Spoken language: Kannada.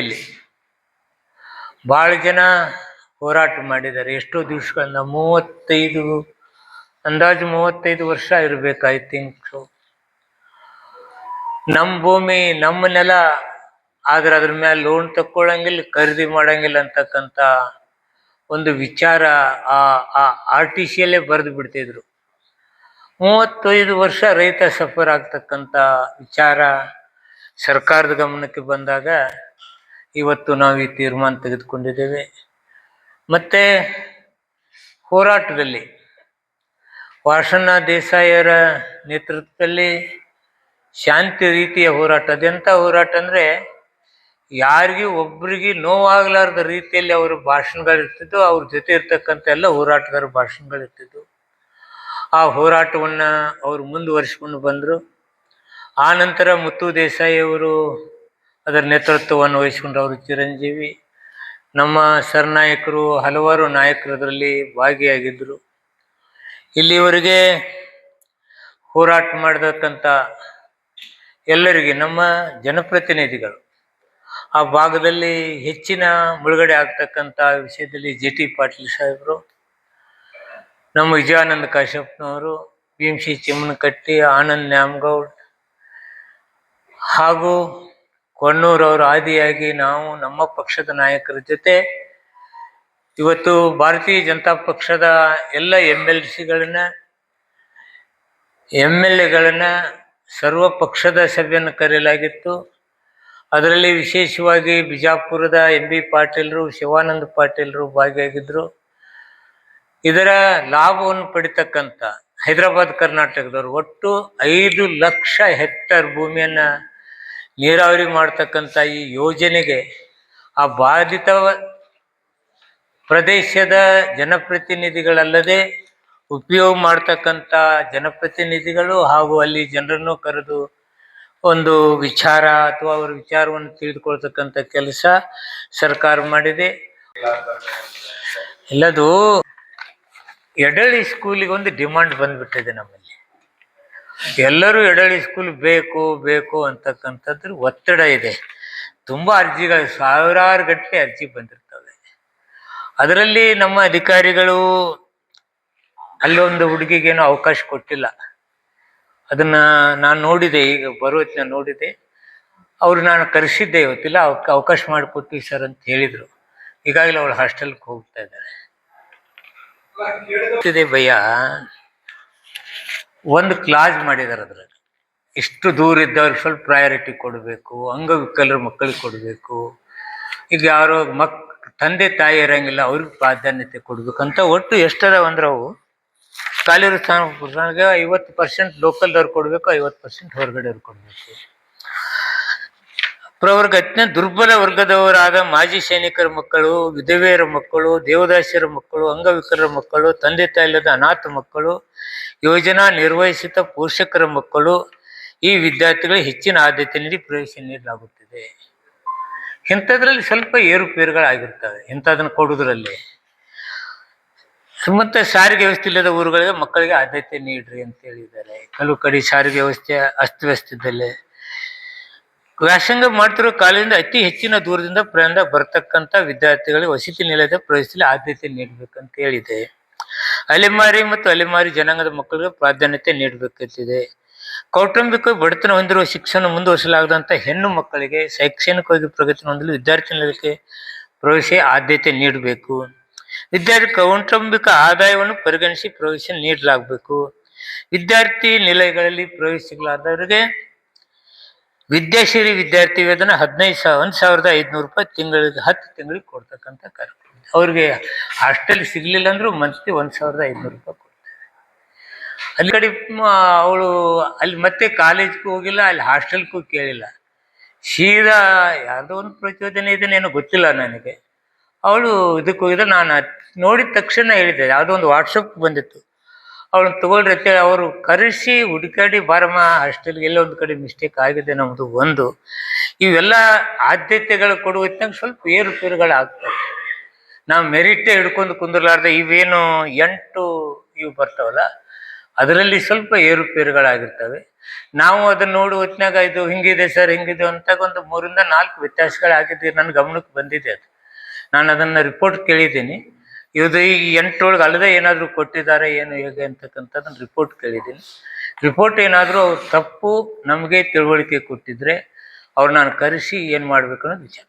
ಇಲ್ಲಿ. ಭಾಳ ಜನ ಹೋರಾಟ ಮಾಡಿದ್ದಾರೆ. ಎಷ್ಟೋ ದಿವಸಗಳಿಂದ ಮೂವತ್ತೈದು, ಅಂದಾಜು ಮೂವತ್ತೈದು ವರ್ಷ ಇರಬೇಕು ಐ ಥಿಂಕ್ ನಮ್ಮ ಭೂಮಿ ನಮ್ಮ ನೆಲ, ಆದ್ರೆ ಅದ್ರ ಮೇಲೆ ಲೋನ್ ತಕ್ಕೊಳ್ಳಂಗಿಲ್ಲ ಖರೀದಿ ಮಾಡಂಗಿಲ್ಲ ಅಂತಕ್ಕಂಥ ಒಂದು ವಿಚಾರ ಆ ಆ ಆರ್ ಟಿ ಸಿಯಲ್ಲೇ ಬರೆದು ಬಿಡ್ತಿದ್ರು. ಮೂವತ್ತೈದು ವರ್ಷ ರೈತ ಸಫರ್ ಆಗ್ತಕ್ಕಂಥ ವಿಚಾರ ಸರ್ಕಾರದ ಗಮನಕ್ಕೆ ಬಂದಾಗ ಇವತ್ತು ನಾವು ಈ ತೀರ್ಮಾನ ತೆಗೆದುಕೊಂಡಿದ್ದೇವೆ. ಮತ್ತೆ ಹೋರಾಟದಲ್ಲಿ ವಾಸಣ್ಣ ದೇಸಾಯರ ನೇತೃತ್ವದಲ್ಲಿ ಶಾಂತಿ ರೀತಿಯ ಹೋರಾಟ. ಅದೆಂಥ ಹೋರಾಟ ಅಂದರೆ ಯಾರಿಗೂ ಒಬ್ರಿಗೆ ನೋವಾಗಲಾರ್ದ ರೀತಿಯಲ್ಲಿ ಅವರ ಭಾಷಣಗಳಿರ್ತಿದ್ವು ಅವ್ರ ಜೊತೆ ಇರ್ತಕ್ಕಂಥ ಎಲ್ಲ ಹೋರಾಟಗಾರ ಭಾಷಣಗಳಿರ್ತಿದ್ವು ಆ ಹೋರಾಟವನ್ನು ಅವರು ಮುಂದುವರಿಸಿಕೊಂಡು ಬಂದರು. ಆ ನಂತರ ಮುತ್ತು ದೇಸಾಯಿ ಅವರು ಅದರ ನೇತೃತ್ವವನ್ನು ವಹಿಸ್ಕೊಂಡು ಅವರು ಚಿರಂಜೀವಿ. ನಮ್ಮ ಸರ್ನಾಯಕರು ಹಲವಾರು ನಾಯಕರು ಅದರಲ್ಲಿ ಭಾಗಿಯಾಗಿದ್ದರು. ಇಲ್ಲಿವರೆಗೆ ಹೋರಾಟ ಮಾಡತಕ್ಕಂಥ ಎಲ್ಲರಿಗೆ ನಮ್ಮ ಜನಪ್ರತಿನಿಧಿಗಳು, ಆ ಭಾಗದಲ್ಲಿ ಹೆಚ್ಚಿನ ಮುಳುಗಡೆ ಆಗ್ತಕ್ಕಂಥ ವಿಷಯದಲ್ಲಿ ಜಿ ಟಿ ಪಾಟೀಲ್ ಸಾಹೇಬರು, ನಮ್ಮ ವಿಜಯಾನಂದ ಕಾಶ್ಯಪ್ನವರು ಭೀಮ್ಸಿ ಚಿಮ್ಮನಕಟ್ಟಿ, ಆನಂದ್ ನ್ಯಾಮಗೌಡ್ ಹಾಗೂ ಕೊಣ್ಣೂರವರು ಆದಿಯಾಗಿ ನಾವು ನಮ್ಮ ಪಕ್ಷದ ನಾಯಕರ ಜೊತೆ ಇವತ್ತು ಭಾರತೀಯ ಜನತಾ ಪಕ್ಷದ ಎಲ್ಲ ಎಂ ಎಲ್ ಸಿಗಳನ್ನ ಎಂ ಎಲ್ ಎಗಳನ್ನ ಸರ್ವ ಪಕ್ಷದ ಸಭೆಯನ್ನು ಕರೆಯಲಾಗಿತ್ತು. ಅದರಲ್ಲಿ ವಿಶೇಷವಾಗಿ ಬಿಜಾಪುರದ ಎಂ ಬಿ ಪಾಟೀಲರು, ಶಿವಾನಂದ ಪಾಟೀಲರು ಭಾಗಿಯಾಗಿದ್ದರು ಇದರ ಲಾಭವನ್ನು ಪಡಿತಕ್ಕಂಥ ಹೈದರಾಬಾದ್ ಕರ್ನಾಟಕದವರು ಒಟ್ಟು ಐದು ಲಕ್ಷ ಹೆಕ್ಟರ್ ಭೂಮಿಯನ್ನ ನೀರಾವರಿ ಮಾಡ್ತಕ್ಕಂಥ ಈ ಯೋಜನೆಗೆ ಆ ಬಾಧಿತ ಪ್ರದೇಶದ ಜನಪ್ರತಿನಿಧಿಗಳಲ್ಲದೆ ಉಪಯೋಗ ಮಾಡ್ತಕ್ಕಂಥ ಜನಪ್ರತಿನಿಧಿಗಳು ಹಾಗೂ ಅಲ್ಲಿ ಜನರನ್ನು ಕರೆದು ಒಂದು ವಿಚಾರ ಅಥವಾ ಅವರ ವಿಚಾರವನ್ನು ತಿಳಿದುಕೊಳ್ತಕ್ಕಂಥ ಕೆಲಸ ಸರ್ಕಾರ ಮಾಡಿದೆ. ಎಲ್ಲದು ಎಡಳಿ ಸ್ಕೂಲಿಗೆ ಒಂದು ಡಿಮಾಂಡ್ ಬಂದ್ಬಿಟ್ಟಿದೆ ನಮ್ಮಲ್ಲಿ. ಎಲ್ಲರೂ ಎಡಳಿ ಸ್ಕೂಲ್ ಬೇಕು ಬೇಕು ಅಂತಕ್ಕಂಥದ್ರ ಒತ್ತಡ ಇದೆ. ತುಂಬ ಅರ್ಜಿಗಳು, ಸಾವಿರಾರು ಗಟ್ಟಲೆ ಅರ್ಜಿ ಬಂದಿರ್ತವೆ. ಅದರಲ್ಲಿ ನಮ್ಮ ಅಧಿಕಾರಿಗಳು ಅಲ್ಲೊಂದು ಹುಡುಗಿಗೇನು ಅವಕಾಶ ಕೊಟ್ಟಿಲ್ಲ. ಅದನ್ನ ನಾನು ನೋಡಿದೆ, ಈಗ ಬರೋತ್ನ ನೋಡಿದೆ. ಅವ್ರು ನಾನು ಕರೆಸಿದ್ದೆ ಇವತ್ತಿಲ್ಲ, ಅವಕ್ಕೆ ಅವಕಾಶ ಮಾಡಿಕೊಡ್ತೀವಿ ಸರ್ ಅಂತ ಹೇಳಿದರು. ಈಗಾಗಲೇ ಅವಳು ಹಾಸ್ಟೆಲ್ಗೆ ಹೋಗ್ತಾ ಇದ್ದಾರೆ. ಭಯ. ಒಂದು ಕ್ಲಾಸ್ ಮಾಡಿದಾರೆ ಅದ್ರಾಗ ಇಷ್ಟು ದೂರ ಇದ್ದವ್ರಿಗೆ ಸ್ವಲ್ಪ ಪ್ರಯಾರಿಟಿ ಕೊಡಬೇಕು, ಅಂಗವಿಕಲರ ಮಕ್ಕಳಿಗೆ ಕೊಡಬೇಕು. ಈಗ ಯಾರೋ ಮಕ್, ತಂದೆ ತಾಯಿ ಇರಂಗಿಲ್ಲ, ಅವ್ರಿಗೆ ಪ್ರಾಧಾನ್ಯತೆ ಕೊಡಬೇಕಂತ ಒಟ್ಟು ಎಷ್ಟದಾವ ಅಂದ್ರೆ ಅವು? ಖಾಲಿ ಸ್ಥಾನ ಐವತ್ತು ಪರ್ಸೆಂಟ್ ಲೋಕಲ್ದವ್ರು ಕೊಡಬೇಕು, ಐವತ್ತು ಪರ್ಸೆಂಟ್ ಹೊರಗಡೆಯವ್ರು ಕೊಡಬೇಕು. ಪ್ರವರ್ಗಜ್ಞ ದುರ್ಬಲ ವರ್ಗದವರಾದ ಮಾಜಿ ಸೈನಿಕರ ಮಕ್ಕಳು, ವಿಧವೆಯರ ಮಕ್ಕಳು, ದೇವದಾಸಿಯರ ಮಕ್ಕಳು, ಅಂಗವಿಕಲರ ಮಕ್ಕಳು, ತಂದೆ ತಾಯಿಲ್ಲದ ಅನಾಥ ಮಕ್ಕಳು, ಯೋಜನಾ ನಿರ್ವಹಿಸಿದ ಪೋಷಕರ ಮಕ್ಕಳು, ಈ ವಿದ್ಯಾರ್ಥಿಗಳಿಗೆ ಹೆಚ್ಚಿನ ಆದ್ಯತೆ ನೀಡಿ ಪ್ರವೇಶ ನೀಡಲಾಗುತ್ತಿದೆ. ಇಂಥದ್ರಲ್ಲಿ ಸ್ವಲ್ಪ ಏರುಪೇರುಗಳಾಗಿರ್ತವೆ. ಇಂಥದನ್ನು ಕೊಡೋದ್ರಲ್ಲಿ ಮತ್ತೆ ಸಾರಿಗೆ ವ್ಯವಸ್ಥೆ ಇಲ್ಲದ ಊರುಗಳಿಗೆ ಮಕ್ಕಳಿಗೆ ಆದ್ಯತೆ ನೀಡ್ರಿ ಅಂತ ಹೇಳಿದ್ದಾರೆ. ಕೆಲವು ಕಡೆ ಸಾರಿಗೆ ವ್ಯವಸ್ಥೆ ಅಸ್ತವ್ಯಸ್ತದಲ್ಲೇ. ವ್ಯಾಸಂಗ ಮಾಡ್ತಿರೋ ಕಾಲದಿಂದ ಅತಿ ಹೆಚ್ಚಿನ ದೂರದಿಂದ ಪ್ರಯಾಣ ಬರ್ತಕ್ಕಂತ ವಿದ್ಯಾರ್ಥಿಗಳಿಗೆ ವಸತಿ ನಿಲಯದ ಪ್ರವೇಶದಲ್ಲಿ ಆದ್ಯತೆ ನೀಡಬೇಕಂತ ಹೇಳಿದೆ. ಅಲೆಮಾರಿ ಮತ್ತು ಅಲೆಮಾರಿ ಜನಾಂಗದ ಮಕ್ಕಳಿಗೆ ಪ್ರಾಧಾನ್ಯತೆ ನೀಡಬೇಕಂತಿದೆ. ಕೌಟುಂಬಿಕ ಬಡತನ ಹೊಂದಿರುವ ಶಿಕ್ಷಣ ಮುಂದುವರಿಸಲಾಗದಂತ ಹೆಣ್ಣು ಮಕ್ಕಳಿಗೆ ಶೈಕ್ಷಣಿಕವಾಗಿ ಪ್ರಗತಿ ಹೊಂದಲು ವಿದ್ಯಾರ್ಥಿ ನಿಲಯಕ್ಕೆ ಪ್ರವೇಶ ಆದ್ಯತೆ ನೀಡಬೇಕು. ವಿದ್ಯಾರ್ಥಿ ಕೌಟುಂಬಿಕ ಆದಾಯವನ್ನು ಪರಿಗಣಿಸಿ ಪ್ರವೇಶ ನೀಡಲಾಗಬೇಕು. ವಿದ್ಯಾರ್ಥಿ ನಿಲಯಗಳಲ್ಲಿ ಪ್ರವೇಶಿಸಲಾದವರಿಗೆ ವಿದ್ಯಾಶ್ರೀ ವಿದ್ಯಾರ್ಥಿ ವೇತನ ಹದಿನೈದು ಸಾವಿರ ಒಂದು ಸಾವಿರದ ಐದುನೂರು ರೂಪಾಯಿ ತಿಂಗಳಿಗೆ, ಹತ್ತು ತಿಂಗಳಿಗೆ ಕೊಡ್ತಕ್ಕಂಥ ಕಾರ್ಯಕ್ರಮ. ಅವ್ರಿಗೆ ಹಾಸ್ಟೆಲ್ ಸಿಗ್ಲಿಲ್ಲ ಅಂದರೂ ಮಂತ್ಲಿ ಒಂದು ಸಾವಿರದ ಐದುನೂರು ರೂಪಾಯಿ ಕೊಡ್ತಾರೆ. ಅಲ್ಲಿ ಕಡೆ ಅವಳು ಅಲ್ಲಿ ಮತ್ತೆ ಕಾಲೇಜ್ಗೂ ಹೋಗಿಲ್ಲ, ಅಲ್ಲಿ ಹಾಸ್ಟೆಲ್ಗೂ ಕೇಳಿಲ್ಲ. ಸೀದಾ ಯಾವುದೋ ಒಂದು ಪ್ರಚೋದನೆ ಇದನ್ನೇನೋ ಗೊತ್ತಿಲ್ಲ ನನಗೆ. ಅವಳು ಇದಕ್ಕೆ ಹೋಗಿದ್ರೆ ನಾನು ನೋಡಿದ ತಕ್ಷಣ ಹೇಳಿದ್ದೆ ಯಾವುದೋ ಒಂದು ವಾಟ್ಸಪ್ ಬಂದಿತ್ತು. ಅವಳನ್ನ ತಗೊಳ್ರಿ ಅಂತೇಳಿ ಅವರು ಕರೆಸಿ ಹುಡುಕಾಡಿ ಬಾರಮ್ಮ ಹಾಸ್ಟೆಲ್ಗೆ ಒಂದು ಕಡೆ ಮಿಸ್ಟೇಕ್ ಆಗಿದೆ ನಮ್ಮದು ಒಂದು. ಇವೆಲ್ಲ ಆದ್ಯತೆಗಳು ಕೊಡುವ ಸ್ವಲ್ಪ ಏರುಪೇರುಗಳಾಗ್ತವೆ. ನಾವು ಮೆರಿಟೇ ಹಿಡ್ಕೊಂಡು ಕುಂದಿರ್ಲಾರ್ದೆ ಇವೇನು ಎಂಟು ಇವು ಬರ್ತಾವಲ್ಲ, ಅದರಲ್ಲಿ ಸ್ವಲ್ಪ ಏರುಪೇರುಗಳಾಗಿರ್ತವೆ. ನಾವು ಅದನ್ನ ನೋಡುವ ಹೊತ್ತಿನಾಗ ಇದು ಹಿಂಗಿದೆ ಸರ್, ಹಿಂಗಿದೆ ಅಂತ ಒಂದು ಮೂರಿಂದ ನಾಲ್ಕು ವ್ಯತ್ಯಾಸಗಳಾಗಿದ್ದು ನನ್ನ ಗಮನಕ್ಕೆ ಬಂದಿದೆ ಅದು. ನಾನು ಅದನ್ನ ರಿಪೋರ್ಟ್ ಕೇಳಿದ್ದೀನಿ. ಇದು ಈ ಎಂಟರೊಳಗೆ ಅಲ್ಲದೆ ಏನಾದರೂ ಕೊಟ್ಟಿದ್ದಾರೆ, ಏನು, ಹೇಗೆ ಅಂತಕ್ಕಂಥದ್ದು ರಿಪೋರ್ಟ್ ಕೇಳಿದ್ದೀನಿ. ರಿಪೋರ್ಟ್ ಏನಾದರೂ ಅವ್ರು ತಪ್ಪು ನಮಗೆ ತಿಳುವಳಿಕೆ ಕೊಟ್ಟಿದ್ರೆ ಅವ್ರು ನಾನು ಕರೆಸಿ ಏನು ಮಾಡ್ಬೇಕು ಅನ್ನೋದು ವಿಚಾರ.